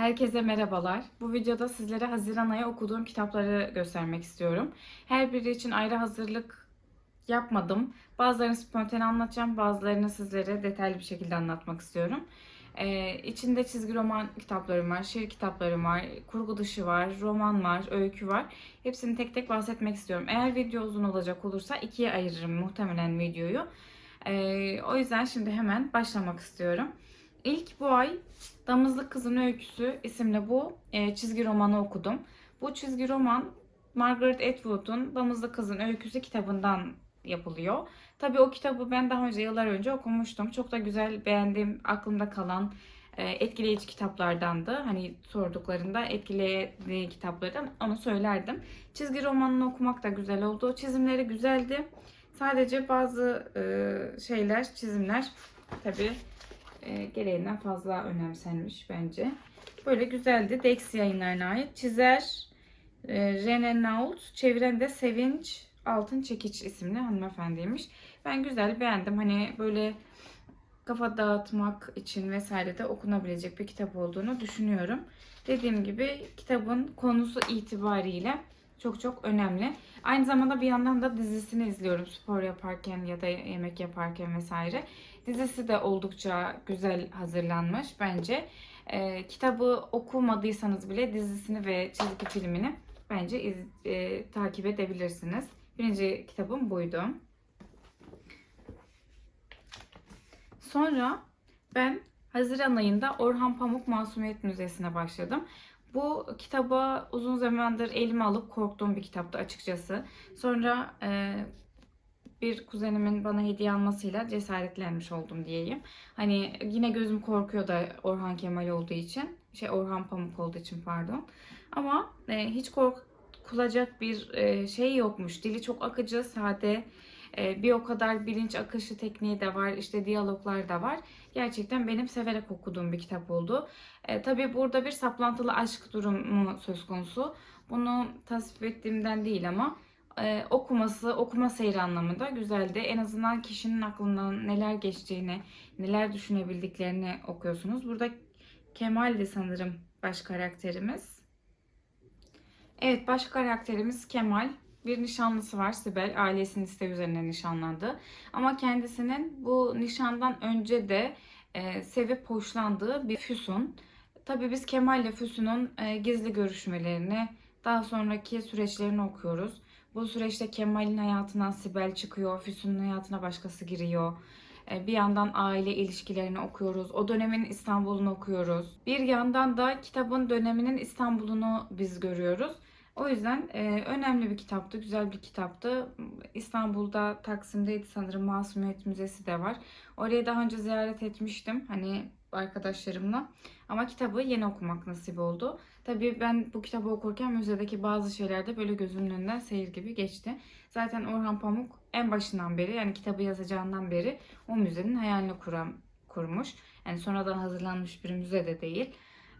Herkese merhabalar. Bu videoda sizlere Haziran ayı okuduğum kitapları göstermek istiyorum. Her biri için ayrı hazırlık yapmadım. Bazılarını spontane anlatacağım, bazılarını sizlere detaylı bir şekilde anlatmak istiyorum. Ee, içinde çizgi roman kitaplarım var, şiir kitaplarım var, kurgu dışı var, roman var, öykü var. Hepsini tek tek bahsetmek istiyorum. Eğer video uzun olacak olursa ikiye ayırırım muhtemelen videoyu. Ee, o yüzden şimdi hemen başlamak istiyorum. İlk bu ay Damızlık Kızın Öyküsü isimli bu e, çizgi romanı okudum. Bu çizgi roman Margaret Atwood'un Damızlık Kızın Öyküsü kitabından yapılıyor. Tabii o kitabı ben daha önce yıllar önce okumuştum. Çok da güzel, beğendiğim, aklımda kalan e, etkileyici kitaplardandı. Hani sorduklarında etkileyici kitaplardan onu söylerdim. Çizgi romanını okumak da güzel oldu. Çizimleri güzeldi. Sadece bazı e, şeyler, çizimler tabii e, gereğinden fazla önemsenmiş bence. Böyle güzeldi. Dex yayınlarına ait. Çizer e, Rene Nault, çeviren de Sevinç Altın Çekiç isimli hanımefendiymiş. Ben güzel beğendim. Hani böyle kafa dağıtmak için vesaire de okunabilecek bir kitap olduğunu düşünüyorum. Dediğim gibi kitabın konusu itibariyle çok çok önemli. Aynı zamanda bir yandan da dizisini izliyorum spor yaparken ya da yemek yaparken vesaire. Dizisi de oldukça güzel hazırlanmış bence. Ee, kitabı okumadıysanız bile dizisini ve çizgi filmini bence iz, e, takip edebilirsiniz. Birinci kitabım buydu. Sonra ben Haziran ayında Orhan Pamuk Masumiyet Müzesi'ne başladım. Bu kitaba uzun zamandır elime alıp korktuğum bir kitaptı açıkçası. Sonra e, bir kuzenimin bana hediye almasıyla cesaretlenmiş oldum diyeyim. Hani yine gözüm korkuyor da Orhan Kemal olduğu için. Şey Orhan Pamuk olduğu için pardon. Ama e, hiç korkulacak bir e, şey yokmuş. Dili çok akıcı, sade. E, bir o kadar bilinç akışı tekniği de var. işte diyaloglar da var. Gerçekten benim severek okuduğum bir kitap oldu. E, tabii burada bir saplantılı aşk durumu söz konusu. Bunu tasvip ettiğimden değil ama e, okuması, okuma seyri anlamında güzeldi. En azından kişinin aklından neler geçtiğini, neler düşünebildiklerini okuyorsunuz. Burada Kemal'di sanırım baş karakterimiz. Evet baş karakterimiz Kemal. Bir nişanlısı var Sibel. Ailesinin isteği üzerine nişanlandı. Ama kendisinin bu nişandan önce de e, sevip hoşlandığı bir Füsun. Tabii biz Kemal ile Füsun'un e, gizli görüşmelerini, daha sonraki süreçlerini okuyoruz. Bu süreçte Kemal'in hayatından Sibel çıkıyor, Füsun'un hayatına başkası giriyor. E, Bir yandan aile ilişkilerini okuyoruz. O dönemin İstanbul'unu okuyoruz. Bir yandan da kitabın döneminin İstanbul'unu biz görüyoruz. O yüzden e, önemli bir kitaptı, güzel bir kitaptı. İstanbul'da Taksim'deydi sanırım Masumiyet Müzesi de var. Oraya daha önce ziyaret etmiştim hani arkadaşlarımla. Ama kitabı yeni okumak nasip oldu. Tabii ben bu kitabı okurken müzedeki bazı şeyler de böyle gözümün önünden seyir gibi geçti. Zaten Orhan Pamuk en başından beri yani kitabı yazacağından beri o müzenin hayalini kuran, kurmuş. Yani sonradan hazırlanmış bir müze de değil.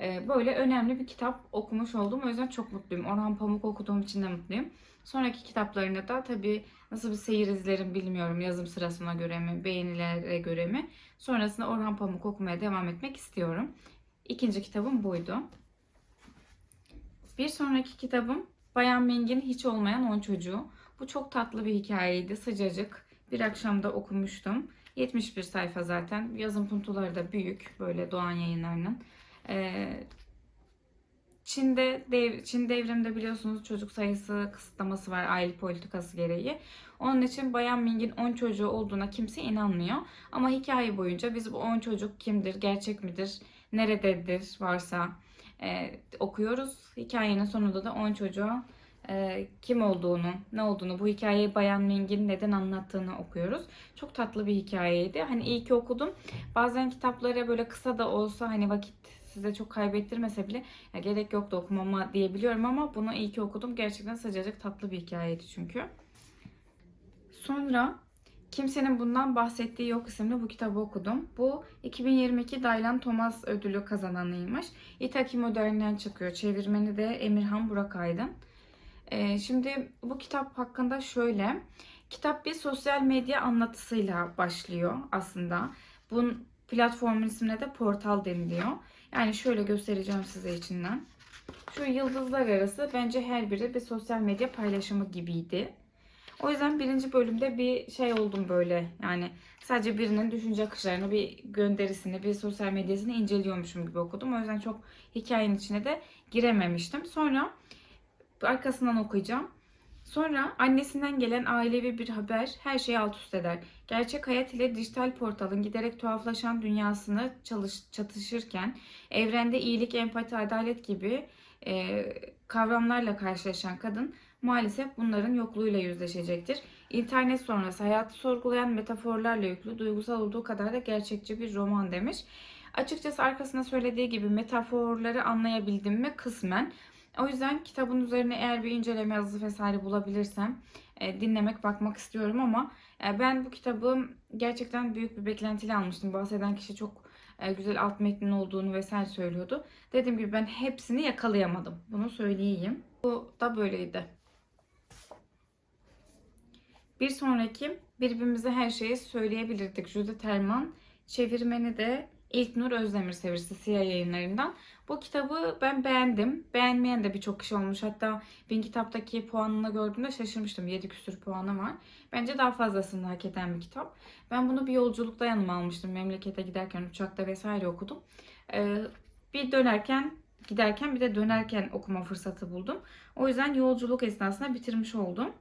Ee, böyle önemli bir kitap okumuş oldum. O yüzden çok mutluyum. Orhan Pamuk okuduğum için de mutluyum. Sonraki kitaplarını da tabii nasıl bir seyir izlerim bilmiyorum. Yazım sırasına göre mi, beğenilere göre mi. Sonrasında Orhan Pamuk okumaya devam etmek istiyorum. İkinci kitabım buydu. Bir sonraki kitabım Bayan Ming'in Hiç Olmayan On Çocuğu. Bu çok tatlı bir hikayeydi. Sıcacık. Bir akşamda okumuştum. 71 sayfa zaten. Yazım puntoları da büyük. Böyle Doğan yayınlarının. Ee, Çin'de dev, Çin devrimde biliyorsunuz çocuk sayısı kısıtlaması var aile politikası gereği. Onun için Bayan Ming'in 10 çocuğu olduğuna kimse inanmıyor. Ama hikaye boyunca biz bu 10 çocuk kimdir, gerçek midir, nerededir varsa e, okuyoruz. Hikayenin sonunda da 10 çocuğa e, kim olduğunu, ne olduğunu, bu hikayeyi Bayan Ming'in neden anlattığını okuyoruz. Çok tatlı bir hikayeydi. Hani iyi ki okudum. Bazen kitaplara böyle kısa da olsa hani vakit size çok kaybettirmese bile ya gerek yoktu okumama diyebiliyorum ama bunu iyi ki okudum. Gerçekten sıcacık tatlı bir hikayeydi çünkü. Sonra Kimsenin Bundan Bahsettiği Yok isimli bu kitabı okudum. Bu 2022 Daylan Thomas ödülü kazananıymış. İtaki Modern'den çıkıyor. Çevirmeni de Emirhan Burak Aydın. Ee, şimdi bu kitap hakkında şöyle. Kitap bir sosyal medya anlatısıyla başlıyor aslında. Bunun platformun ismine de portal deniliyor. Yani şöyle göstereceğim size içinden. Şu yıldızlar arası bence her biri bir sosyal medya paylaşımı gibiydi. O yüzden birinci bölümde bir şey oldum böyle. Yani sadece birinin düşünce akışlarını, bir gönderisini, bir sosyal medyasını inceliyormuşum gibi okudum. O yüzden çok hikayenin içine de girememiştim. Sonra arkasından okuyacağım. Sonra annesinden gelen ailevi bir haber her şeyi alt üst eder. Gerçek hayat ile dijital portalın giderek tuhaflaşan dünyasını çalış, çatışırken evrende iyilik, empati, adalet gibi e, kavramlarla karşılaşan kadın maalesef bunların yokluğuyla yüzleşecektir. İnternet sonrası hayatı sorgulayan metaforlarla yüklü, duygusal olduğu kadar da gerçekçi bir roman demiş. Açıkçası arkasında söylediği gibi metaforları anlayabildim mi kısmen. O yüzden kitabın üzerine eğer bir inceleme yazısı vesaire bulabilirsem e, dinlemek, bakmak istiyorum ama ben bu kitabı gerçekten büyük bir beklentiyle almıştım. Bahseden kişi çok e, güzel alt metnin olduğunu vesaire söylüyordu. Dediğim gibi ben hepsini yakalayamadım. Bunu söyleyeyim. Bu da böyleydi. Bir sonraki birbirimize her şeyi söyleyebilirdik. Judith Herman çevirmeni de İlknur Özdemir severisi Siyah yayınlarından. Bu kitabı ben beğendim. Beğenmeyen de birçok kişi olmuş. Hatta Bin Kitap'taki puanını gördüğümde şaşırmıştım. 7 küsür puanı var. Bence daha fazlasını hak eden bir kitap. Ben bunu bir yolculukta yanıma almıştım. Memlekete giderken uçakta vesaire okudum. Ee, bir dönerken giderken bir de dönerken okuma fırsatı buldum. O yüzden yolculuk esnasında bitirmiş oldum.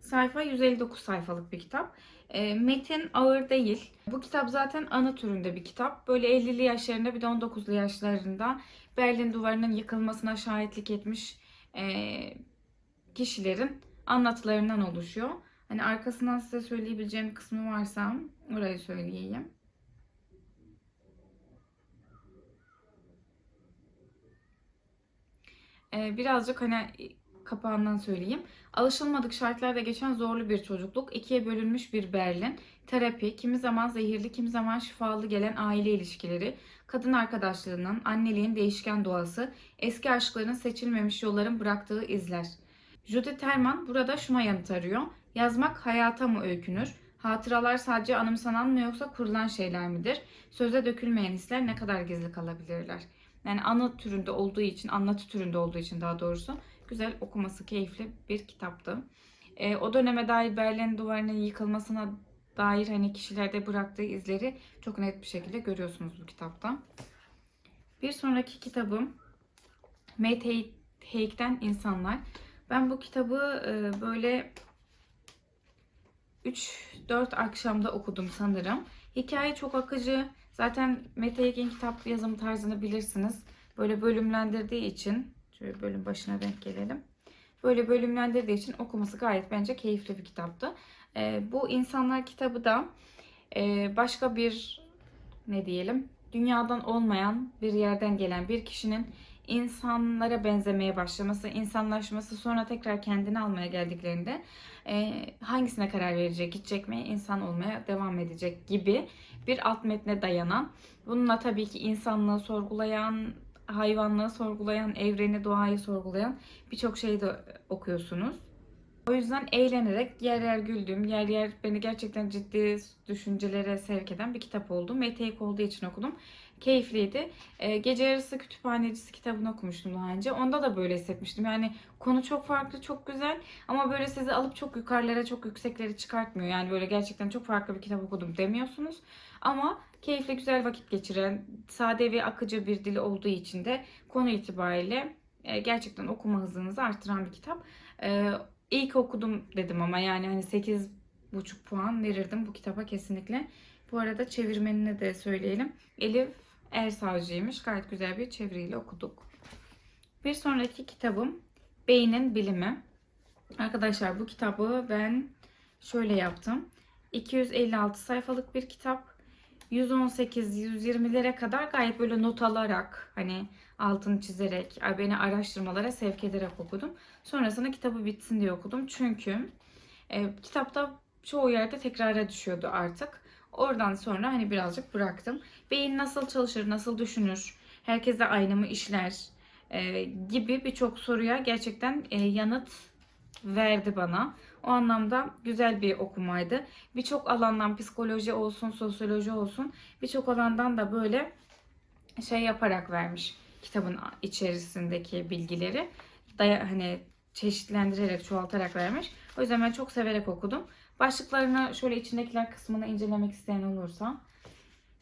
Sayfa 159 sayfalık bir kitap. E, metin ağır değil. Bu kitap zaten anı türünde bir kitap. Böyle 50'li yaşlarında bir de 19'lu yaşlarında Berlin duvarının yıkılmasına şahitlik etmiş e, kişilerin anlatılarından oluşuyor. Hani arkasından size söyleyebileceğim kısmı varsa orayı söyleyeyim. E, birazcık hani kapağından söyleyeyim. Alışılmadık şartlarda geçen zorlu bir çocukluk, ikiye bölünmüş bir Berlin, terapi, kimi zaman zehirli, kimi zaman şifalı gelen aile ilişkileri, kadın arkadaşlığının, anneliğin değişken doğası, eski aşkların seçilmemiş yolların bıraktığı izler. Judith Herman burada şuna yanıt arıyor. Yazmak hayata mı öykünür? Hatıralar sadece anımsanan mı yoksa kurulan şeyler midir? Söze dökülmeyen hisler ne kadar gizli kalabilirler? Yani anı türünde olduğu için, anlatı türünde olduğu için daha doğrusu güzel okuması keyifli bir kitaptı. E, o döneme dair Berlin duvarının yıkılmasına dair hani kişilerde bıraktığı izleri çok net bir şekilde görüyorsunuz bu kitapta. Bir sonraki kitabım Mate Haig'den İnsanlar. Ben bu kitabı e, böyle 3-4 akşamda okudum sanırım. Hikaye çok akıcı. Zaten Mete Haig'in kitap yazım tarzını bilirsiniz. Böyle bölümlendirdiği için Şöyle bölüm başına denk gelelim. Böyle bölümlendirdiği için okuması gayet bence keyifli bir kitaptı. E, bu insanlar kitabı da e, başka bir ne diyelim dünyadan olmayan bir yerden gelen bir kişinin insanlara benzemeye başlaması, insanlaşması sonra tekrar kendini almaya geldiklerinde e, hangisine karar verecek, gidecek mi, insan olmaya devam edecek gibi bir alt metne dayanan, bununla tabii ki insanlığı sorgulayan, hayvanlığı sorgulayan, evreni, doğayı sorgulayan birçok şeyi de okuyorsunuz. O yüzden eğlenerek yer yer güldüğüm, yer yer beni gerçekten ciddi düşüncelere sevk eden bir kitap oldu. Meteik olduğu için okudum. Keyifliydi. Ee, Gece Yarısı Kütüphanecisi kitabını okumuştum daha önce. Onda da böyle hissetmiştim. Yani konu çok farklı, çok güzel ama böyle sizi alıp çok yukarılara, çok yükseklere çıkartmıyor. Yani böyle gerçekten çok farklı bir kitap okudum demiyorsunuz. Ama keyifli, güzel vakit geçiren, sade ve akıcı bir dili olduğu için de konu itibariyle e, gerçekten okuma hızınızı artıran bir kitap. İyi ki okudum dedim ama yani hani 8 buçuk puan verirdim bu kitaba kesinlikle. Bu arada çevirmenine de söyleyelim. Elif Ersavcı'ymış. Gayet güzel bir çeviriyle okuduk. Bir sonraki kitabım Beynin Bilimi. Arkadaşlar bu kitabı ben şöyle yaptım. 256 sayfalık bir kitap. 118-120'lere kadar gayet böyle not alarak hani altını çizerek beni araştırmalara sevk ederek okudum. Sonrasında kitabı bitsin diye okudum. Çünkü e, kitapta çoğu yerde tekrara düşüyordu artık. Oradan sonra hani birazcık bıraktım. Beyin nasıl çalışır, nasıl düşünür, herkese aynı mı işler e, gibi birçok soruya gerçekten e, yanıt verdi bana. O anlamda güzel bir okumaydı. Birçok alandan psikoloji olsun, sosyoloji olsun birçok alandan da böyle şey yaparak vermiş kitabın içerisindeki bilgileri. Daya, hani çeşitlendirerek, çoğaltarak vermiş. O yüzden ben çok severek okudum. Başlıklarını şöyle içindekiler kısmını incelemek isteyen olursa.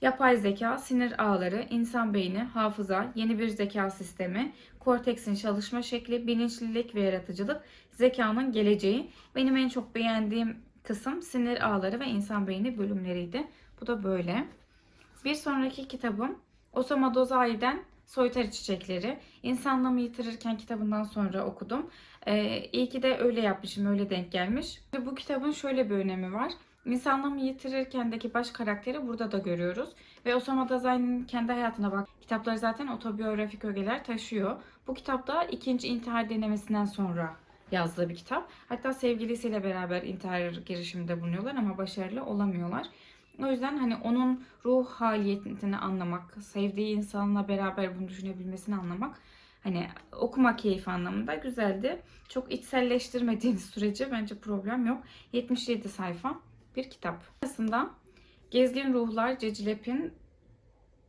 Yapay zeka, sinir ağları, insan beyni, hafıza, yeni bir zeka sistemi, korteksin çalışma şekli, bilinçlilik ve yaratıcılık, zekanın geleceği. Benim en çok beğendiğim kısım sinir ağları ve insan beyni bölümleriydi. Bu da böyle. Bir sonraki kitabım Osama Dozai'den Soytarı Çiçekleri. İnsanlığımı yitirirken kitabından sonra okudum. Ee, iyi ki de öyle yapmışım, öyle denk gelmiş. Bu kitabın şöyle bir önemi var. İnsanlığımı yitirirken'deki baş karakteri burada da görüyoruz. Ve Osama Dazai'nin kendi hayatına bak. Kitapları zaten otobiyografik ögeler taşıyor. Bu kitapta ikinci intihar denemesinden sonra yazdığı bir kitap. Hatta sevgilisiyle beraber intihar girişiminde bulunuyorlar ama başarılı olamıyorlar. O yüzden hani onun ruh haliyetini anlamak, sevdiği insanla beraber bunu düşünebilmesini anlamak hani okuma keyfi anlamında güzeldi. Çok içselleştirmediğiniz sürece bence problem yok. 77 sayfa bir kitap. Aslında Gezgin Ruhlar Cecilep'in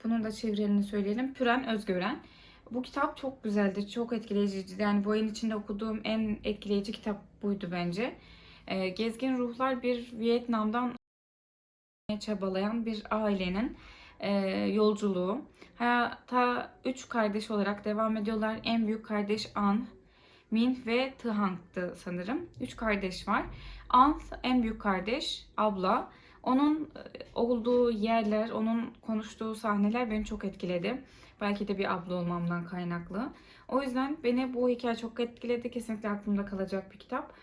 bunun da çevirelini söyleyelim. Püren Özgören. Bu kitap çok güzeldi, çok etkileyiciydi. Yani bu ayın içinde okuduğum en etkileyici kitap buydu bence. Ee, Gezgin Ruhlar bir Vietnam'dan çabalayan bir ailenin e, yolculuğu. Hayata üç kardeş olarak devam ediyorlar. En büyük kardeş An, Min ve Tıhang'tı sanırım. Üç kardeş var. An en büyük kardeş, abla. Onun e, olduğu yerler, onun konuştuğu sahneler beni çok etkiledi. Belki de bir abla olmamdan kaynaklı. O yüzden beni bu hikaye çok etkiledi. Kesinlikle aklımda kalacak bir kitap.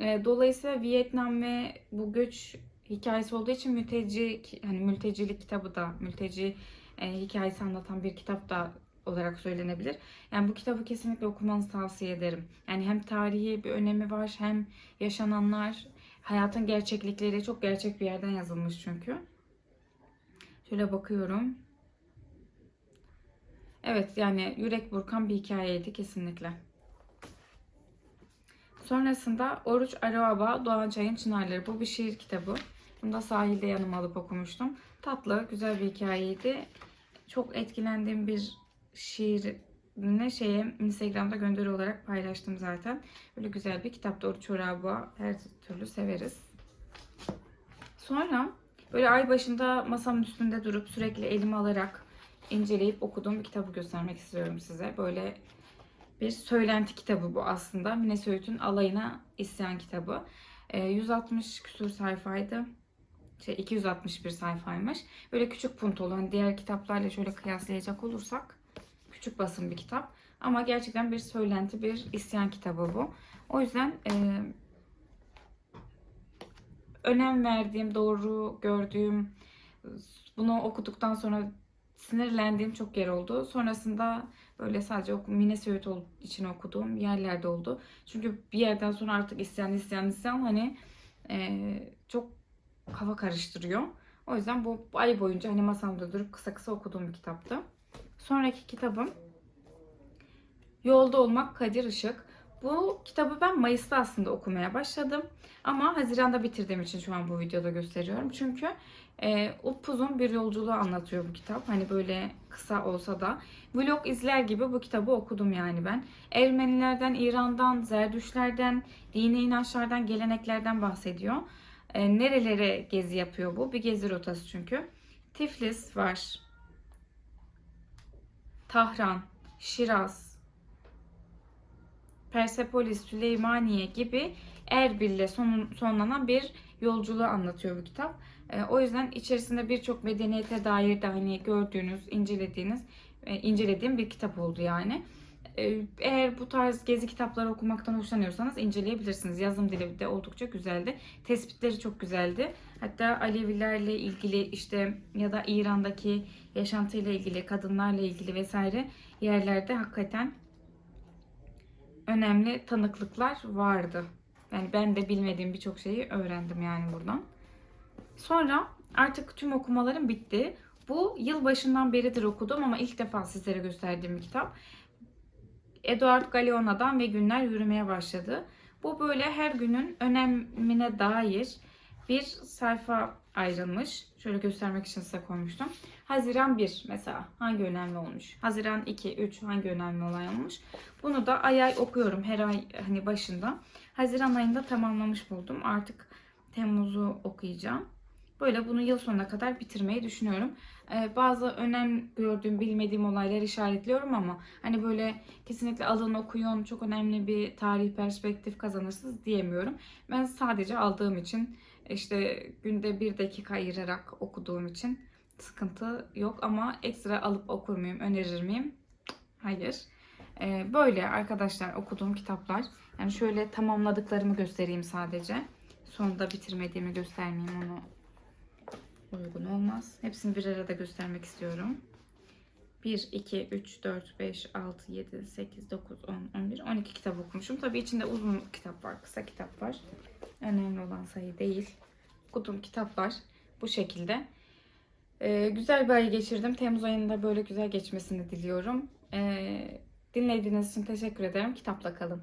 E, Dolayısıyla Vietnam ve bu göç hikayesi olduğu için mülteci hani mültecilik kitabı da mülteci e, hikayesi anlatan bir kitap da olarak söylenebilir. Yani bu kitabı kesinlikle okumanızı tavsiye ederim. Yani hem tarihi bir önemi var hem yaşananlar, hayatın gerçeklikleri çok gerçek bir yerden yazılmış çünkü. Şöyle bakıyorum. Evet yani yürek burkan bir hikayeydi kesinlikle. Sonrasında Oruç Araba Doğan Çay'ın Çınarları. Bu bir şiir kitabı. Bunu da sahilde yanıma alıp okumuştum. Tatlı, güzel bir hikayeydi. Çok etkilendiğim bir şiirini şeye Instagram'da gönderi olarak paylaştım zaten. Böyle güzel bir kitaptı. Oruç Araba her türlü severiz. Sonra böyle ay başında masamın üstünde durup sürekli elime alarak inceleyip okuduğum bir kitabı göstermek istiyorum size. Böyle bir söylenti kitabı bu aslında. Mine Söğüt'ün Alayına İsyan kitabı. E, 160 küsur sayfaydı. Şey 261 sayfaymış. Böyle küçük puntolu. Hani diğer kitaplarla şöyle kıyaslayacak olursak küçük basın bir kitap. Ama gerçekten bir söylenti, bir isyan kitabı bu. O yüzden e, önem verdiğim, doğru gördüğüm, bunu okuduktan sonra sinirlendiğim çok yer oldu. Sonrasında böyle sadece Mine Söğüt için okuduğum yerlerde oldu. Çünkü bir yerden sonra artık isyan, isyan, isyan hani e, çok kafa karıştırıyor. O yüzden bu ay boyunca hani masamda durup kısa kısa okuduğum bir kitaptı. Sonraki kitabım Yolda Olmak Kadir Işık. Bu kitabı ben Mayıs'ta aslında okumaya başladım. Ama Haziran'da bitirdiğim için şu an bu videoda gösteriyorum. Çünkü e, upuzun bir yolculuğu anlatıyor bu kitap. Hani böyle kısa olsa da. Vlog izler gibi bu kitabı okudum yani ben. Ermenilerden, İran'dan, Zerdüşlerden, dini inançlardan, geleneklerden bahsediyor. E, nerelere gezi yapıyor bu? Bir gezi rotası çünkü. Tiflis var. Tahran, Şiraz, Persepolis, Süleymaniye gibi Erbil'le son, sonlanan bir yolculuğu anlatıyor bu kitap. E, o yüzden içerisinde birçok medeniyete dair de hani gördüğünüz, incelediğiniz, e, incelediğim bir kitap oldu yani. E, eğer bu tarz gezi kitapları okumaktan hoşlanıyorsanız inceleyebilirsiniz. Yazım dili de oldukça güzeldi. Tespitleri çok güzeldi. Hatta Alevilerle ilgili işte ya da İran'daki yaşantıyla ilgili, kadınlarla ilgili vesaire yerlerde hakikaten önemli tanıklıklar vardı. Yani ben de bilmediğim birçok şeyi öğrendim yani buradan. Sonra artık tüm okumalarım bitti. Bu yıl başından beridir okudum ama ilk defa sizlere gösterdiğim bir kitap. Eduard Galeano'dan ve günler yürümeye başladı. Bu böyle her günün önemine dair bir sayfa ayrılmış. Şöyle göstermek için size koymuştum. Haziran 1 mesela hangi önemli olmuş? Haziran 2, 3 hangi önemli olay olmuş? Bunu da ay ay okuyorum her ay hani başında. Haziran ayında tamamlamış buldum. Artık Temmuz'u okuyacağım. Böyle bunu yıl sonuna kadar bitirmeyi düşünüyorum. Ee, bazı önem gördüğüm, bilmediğim olayları işaretliyorum ama hani böyle kesinlikle alın okuyun, çok önemli bir tarih perspektif kazanırsınız diyemiyorum. Ben sadece aldığım için işte günde bir dakika ayırarak okuduğum için sıkıntı yok ama ekstra alıp okur muyum, önerir miyim? Hayır. Ee, böyle arkadaşlar okuduğum kitaplar. Yani şöyle tamamladıklarımı göstereyim sadece. Sonunda bitirmediğimi göstermeyeyim onu uygun olmaz. Hepsini bir arada göstermek istiyorum. 1, 2, 3, 4, 5, 6, 7, 8, 9, 10, 11, 12 kitap okumuşum. Tabii içinde uzun kitap var, kısa kitap var. Önemli olan sayı değil. Okuduğum kitaplar bu şekilde. Ee, güzel bir ay geçirdim. Temmuz ayında böyle güzel geçmesini diliyorum. Ee, dinlediğiniz için teşekkür ederim. Kitapla kalın.